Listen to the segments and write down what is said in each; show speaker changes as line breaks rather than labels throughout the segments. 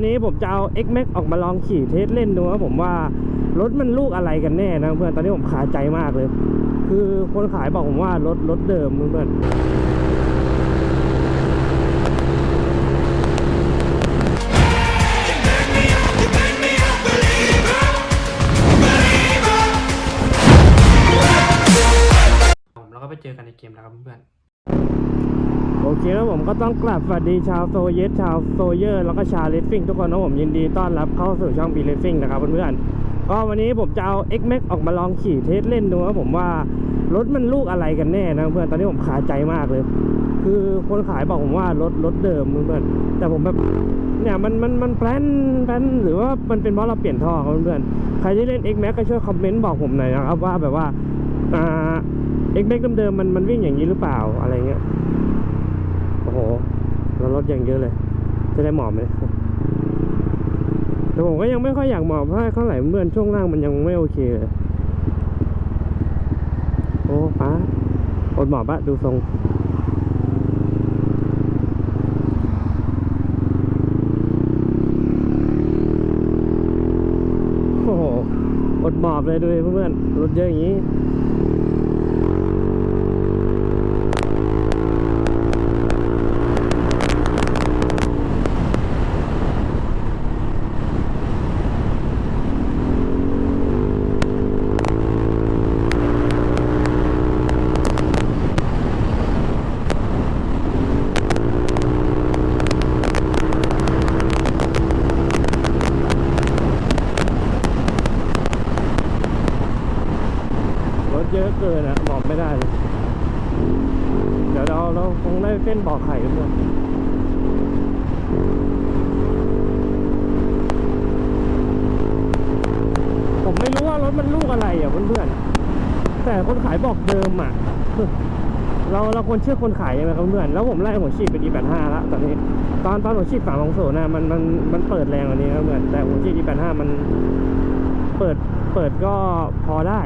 วันนี้ผมจะเอา X Max ออกมาลองขี่เทสเล่นดูว่าผมว่ารถมันลูกอะไรกันแน่นะเพื่อนตอนนี้ผมขาใจมากเลย คือคนขายบอกผมว่ารถรถเดิมเพื่อน
แล้วก็ไปเจอกันในเกมนะครับเพื่อน
โอเคแล้วผมก็ต้องกลับสวัสดีชาวโซเยสชาวโซเยอร์ แล้วก็ชาวเลสซิ่งทุกคนนะผมยินดีต้อนรับเข้าสู่ช่องบีเลสซิ่งนะครับเพื่อนๆก็วันนี้ผมจะเอา X Max ออกมาลองขี่เทสเล่นดูว่าผมว่ารถมันลูกอะไรกันแน่นะเพื่อนตอนนี้ผมขาใจมากเลย คือคนขายบอกผมว่ารถรถเดิมเพื่อนแต่ผมแบบเนี่ยมันมันมันแพลนแพลนหรือว่ามันเป็นเพราะเราเปลี่ยนท่อครับเพื่อนใครที่เล่น X Max ก็ช่วยคอมเมนต์บอกผมหน่อยนะครับว่าแบบว่าอ่า X Max เดิมๆมันมันวิ่งอย่างนี้หรือเปล่าอะไรเงี้ย ถอย่างเยอะเลย จะได้หมอบไหมแต่ผมก็ยังไม่ค่อยอยากหมอบเพราะเท่าไหร่เมื่อนช่วงล่างมันยังไม่โอเคเลยโอ้ป้าอดหมอบปะดูทรงโอ้โหอดหมอบเลยดูดิเพื่อนๆรถเยอะอย่างนี้ รถเยอะเกินอะบอกไม่ได้เลย เดี๋ยวเราเรา คงได้เส้นบ่อไข่กันหมดผมไม่รู้ว่ารถมันลูกอะไรอะเพื่อนๆแต่คนขายบอกเดิมอะเราเราควรเชื่อคนขายยังไงครับเพื่อนแล้วผมไล่หัวฉีดเป็น E85 แล้วตอนนี้ ตอนตอนหัวฉีดฝาของโซนะมันมันมันเปิดแรงกว่านี้ครับเพื่อนแต่หัวฉีด E85 มันเปิดเปิดก็พอได้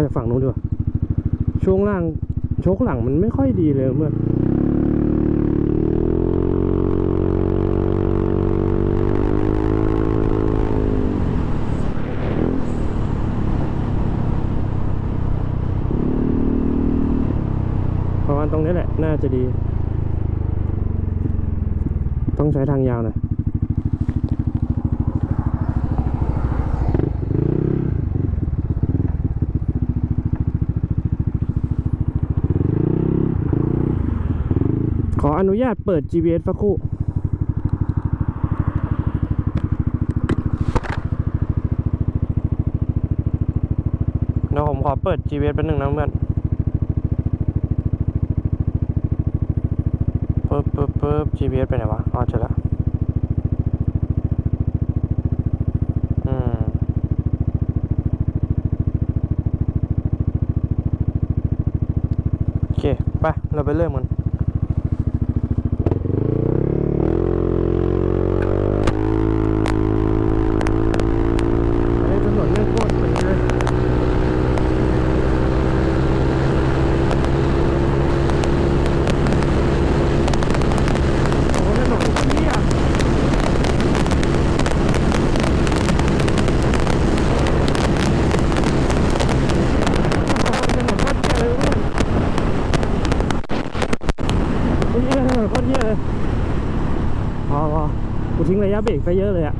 าจากฝั่งนู้นดีกว่าช่วงล่างโชคหลังมันไม่ค่อยดีเลยเมื่อประมาณตรงนี้แหละ น่าจะดี ต้องใช้ทางยาวหน่อย ข ออนุญาตเปิด GPS สักครู่เดี๋ยวผมขอเปิด GPS เป็นหนึ่งนะเพื่อนปึ๊บปึ๊บปึ๊บ GPS ไปไหนวะ อ๋อเจอแล้วอืมโอเค ไป เราไปเริ่มกัน อันนี้ถนนไม่โคตรเป็นเลยโอ้ถนนเที่ยโอ้ถนนโคตรเที่ยเลยเว้ยเฮ้ยถนน โคตรเที่ยเลยพอพอกูทิ้งระยะเบรกไปเยอะเลยอะ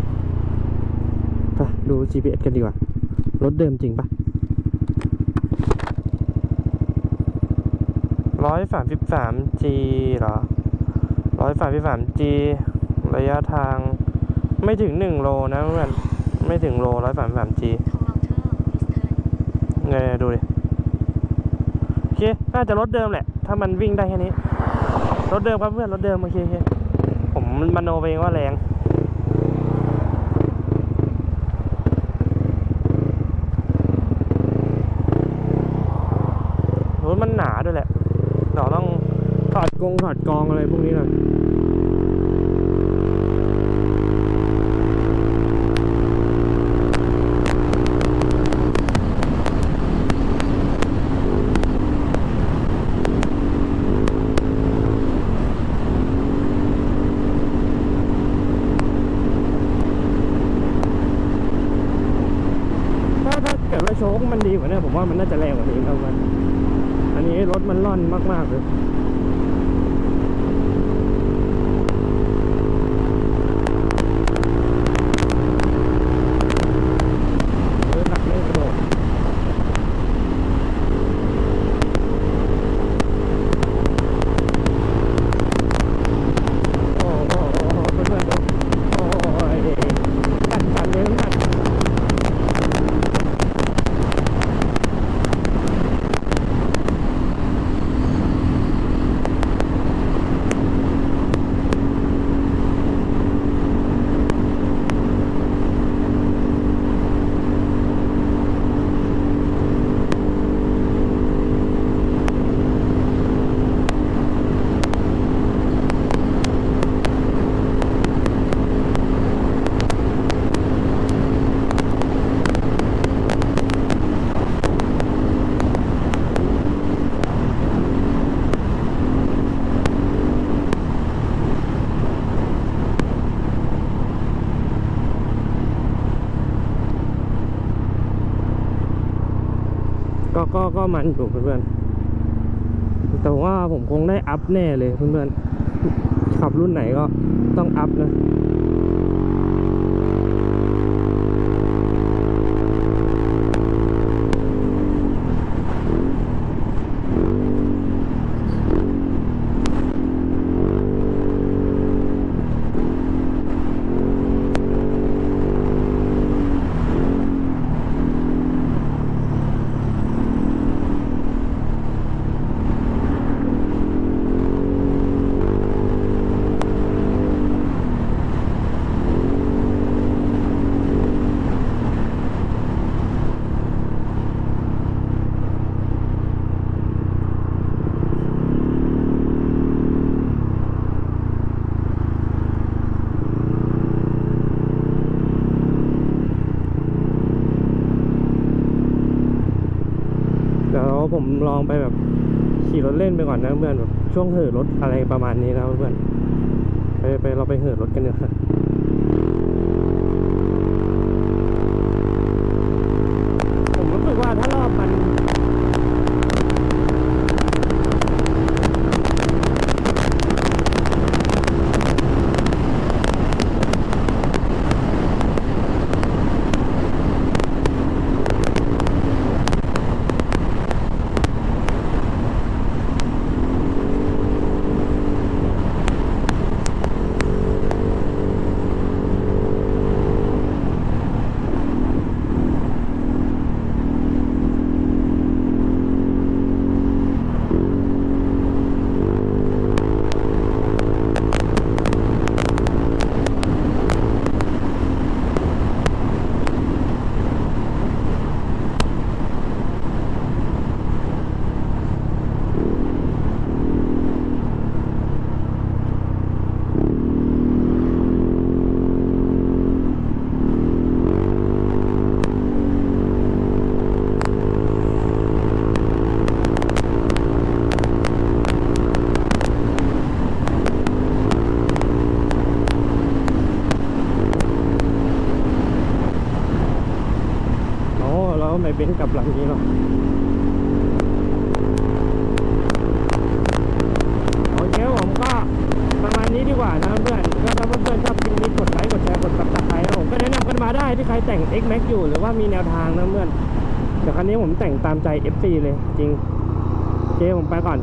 ไปดู GPS กันดีกว่า รถเดิมจริงปะร้อยสามสิบสามจีเหรอร้อยสามสิบสามจีระยะทางไม่ถึงหนึ่งโลนะเพื่อนไม่ถึงโลร้อยสามสิบสามจี
Toronto is turning.
ไงดูดิโอเค น่าจะรถเดิมแหละ ถ้ามันวิ่งได้แค่นี้ รถเดิมครับเพื่อนรถเดิมโอเคโอเคผมมโนไปเองว่าแรงรถมันหนาด้วยแหละเราต้องถอดกงถอดกองอะไรพวกนี้หน่อย ถ้าถ้าเกิดว่าโชค เนี่ยผมว่ามันน่าจะแรงกว่านี้ครับมันอันนี้รถมันล่อนมากๆเลย เออหนักไม่กระโดดโอ้โหเพื่อนๆดูโอ้ยปั่นปั่นเลยปั่น ก็ก็ก็มันอยู่เพื่อนๆแต่ว่าผมคงได้อัพแน่เลยเพื่อนๆขับรุ่นไหนก็ต้องอัพนะ ผมลองไปแบบขี่รถเล่นไปก่อนนะเพื่อนแบบช่วงเหินรถอะไรประมาณนี้นะเพื่อนไปไปเราไปเหินรถกันเนอะรับผมรู้สึกว่าถ้ารอบมัน โอ้แล้วทำไมเบนซ์ กับหลังนี้เนาะโอเคผมก็ประมาณนี้ดีกว่านะเพื่อนก็ถ้าเพื่อนๆชอบคลิปนี้กดไลค์กดแชร์กดซับสไครต์นะผมก็แนะนำกันมาได้ที่ใครแต่ง X Max อยู่หรือว่ามีแนวทางนะเพื่อนแต่ครั้นี้ผมแต่งตามใจ FC เลยจริงโอเคผมไปก่อน